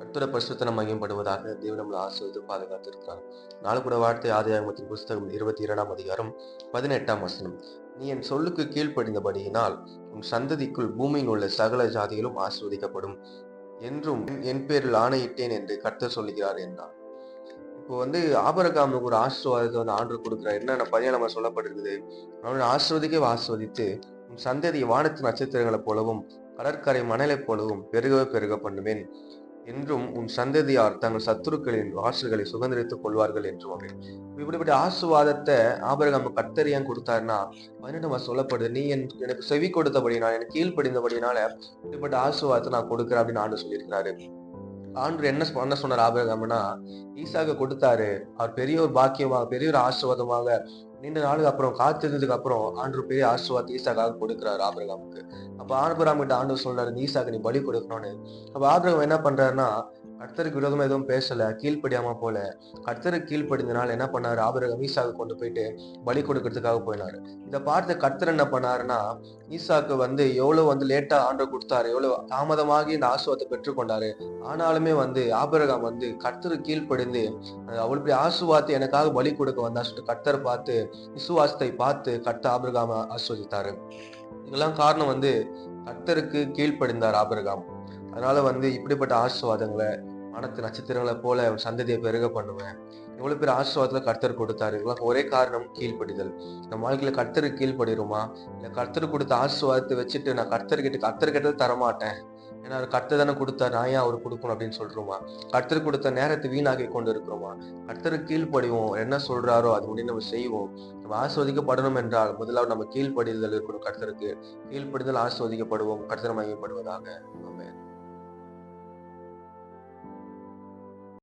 கர்த்தர பரிசுத்தனம் மையப்படுவதாக தேவன் நம்மளை ஆசிர்வதித்து பாதுகாத்திருக்கிறார். நாலு வார்த்தை ஆதியாகமத்தின் புஸ்தகம் இருபத்தி இரண்டாம் அதிகாரம் பதினெட்டாம் வசனம். நீ என் சொல்லுக்கு கீழ்ப்படிந்தபடியினால் உன் சந்ததிக்குள் பூமியில் உள்ள சகல ஜாதிகளும் ஆசிர்வதிக்கப்படும் என்றும் என் பேரில் ஆணையிட்டேன் என்று கர்த்தர் சொல்லுகிறார் என்றார். இப்போ வந்து ஆபரகாமுக்கு ஒரு ஆசீர்வாதத்தை வந்து ஆண்டு கொடுக்குறாரு. என்னென்ன பையன் நம்ம சொல்லப்பட்டிருக்குது? அவனை ஆசிர்வதிக்கவே ஆசிர்வதித்து உன் சந்ததி வானத்து நட்சத்திரங்களைப் போலவும் கடற்கரை மணலைப் போலவும் பெருகவே பெருக பண்ணுவேன். என்றும் உன் சந்ததியார் தங்கள் சத்துருக்களின் வாசல்களை சுதந்திரித்துக் கொள்வார்கள் என்றும் அப்படின்னு இப்படிப்பட்ட ஆசுவாதத்தை ஆபரகம் கர்த்தர் ஏன் கொடுத்தாருன்னா பதினெட்டு சொல்லப்படுது நீ என் எனக்கு செவி கொடுத்தபடினால எனக்கு கீழ்ப்படிந்தபடினால இப்படிப்பட்ட ஆசுவாதத்தை நான் கொடுக்குறேன் அப்படின்னு ஆண்டு சொல்லியிருக்கிறாரு. ஆண்டு என்ன பண்ண சொன்னார் ஆபிரகாம்னா ஈசாக கொடுத்தாரு. அவர் பெரிய ஒரு பாக்கியமாக பெரிய ஒரு ஆசிர்வாதமாக நீண்ட நாளுக்கு அப்புறம் காத்திருந்ததுக்கு அப்புறம் ஆண்டு பெரிய ஆசிர்வாதத்தை ஈசாக்காக கொடுக்குறாரு ஆபிரகாமுக்கு. அப்ப ஆபிரகாம் கிட்ட ஆண்டு சொல்றாரு ஈசாக்கு நீ பலி கொடுக்கணும்னு. அப்ப ஆபிரகாம் என்ன பண்றாருன்னா கர்த்தருக்கு விரோதமாக எதுவும் பேசலை கீழ்ப்படியாமல் போல. கர்த்தருக்கு கீழ்ப்படிந்தனால என்ன பண்ணார்? ஆபரகம் ஈசாவுக்கு கொண்டு போயிட்டு பலி கொடுக்கறதுக்காக போயினார். இதை பார்த்து கர்த்தர் என்ன பண்ணாருன்னா ஈசாக்கு வந்து எவ்வளோ வந்து லேட்டாக ஆண்டு கொடுத்தாரு எவ்வளோ தாமதமாகி இந்த ஆசுவாத்தை பெற்றுக்கொண்டாரு. ஆனாலுமே வந்து ஆபரகம் வந்து கர்த்தருக்கு கீழ்ப்படிந்து அவ்வளோ பெரிய ஆசுவாத்து எனக்காக பலி கொடுக்க வந்தா சொல்லிட்டு கர்த்தரை பார்த்து விசுவாசத்தை பார்த்து கர்த்த ஆபரகாம ஆஸ்வதித்தாரு இதெல்லாம் காரணம் வந்து கர்த்தருக்கு கீழ்ப்படிந்தார் ஆபரகாம். அதனால வந்து இப்படிப்பட்ட ஆசுவாதங்களை வானத்து நட்சத்திரங்களை போல அவர் சந்ததியை பெருக பண்ணுவேன். எவ்வளவு பேர் ஆசீர்வாதத்தில் கர்த்தர் கொடுத்தாரு. இதெல்லாம் ஒரே காரணம் கீழ்ப்படிதல். நம்ம வாழ்க்கையில கர்த்தருக்கு கீழ்ப்படிருமா இல்ல கர்த்தர் கொடுத்த ஆசீர்வாதத்தை வச்சுட்டு நான் கர்த்தர்கிட்ட கர்த்தர் கிட்ட தரமாட்டேன். ஏன்னா அவர் கர்த்தர் தானே கொடுத்தா நான் ஏன் அவர் கொடுக்கணும் அப்படின்னு சொல்றோமா? கர்த்தர் கொடுத்த நேரத்தை வீணாக்கி கொண்டு இருக்கிறோமா? கர்த்தருக்கு கீழ்ப்படிவோம். என்ன சொல்றாரோ அது முடியும் நம்ம செய்வோம். நம்ம ஆஸ்வதிக்கப்படணும் என்றால் முதலாவது நம்ம கீழ்ப்படிதல் இருக்கணும் கர்த்தருக்கு. கீழ்ப்படிதல் ஆஸ்வதிக்கப்படுவோம் கர்த்தர் மையப்படுவதாக ஆமென்.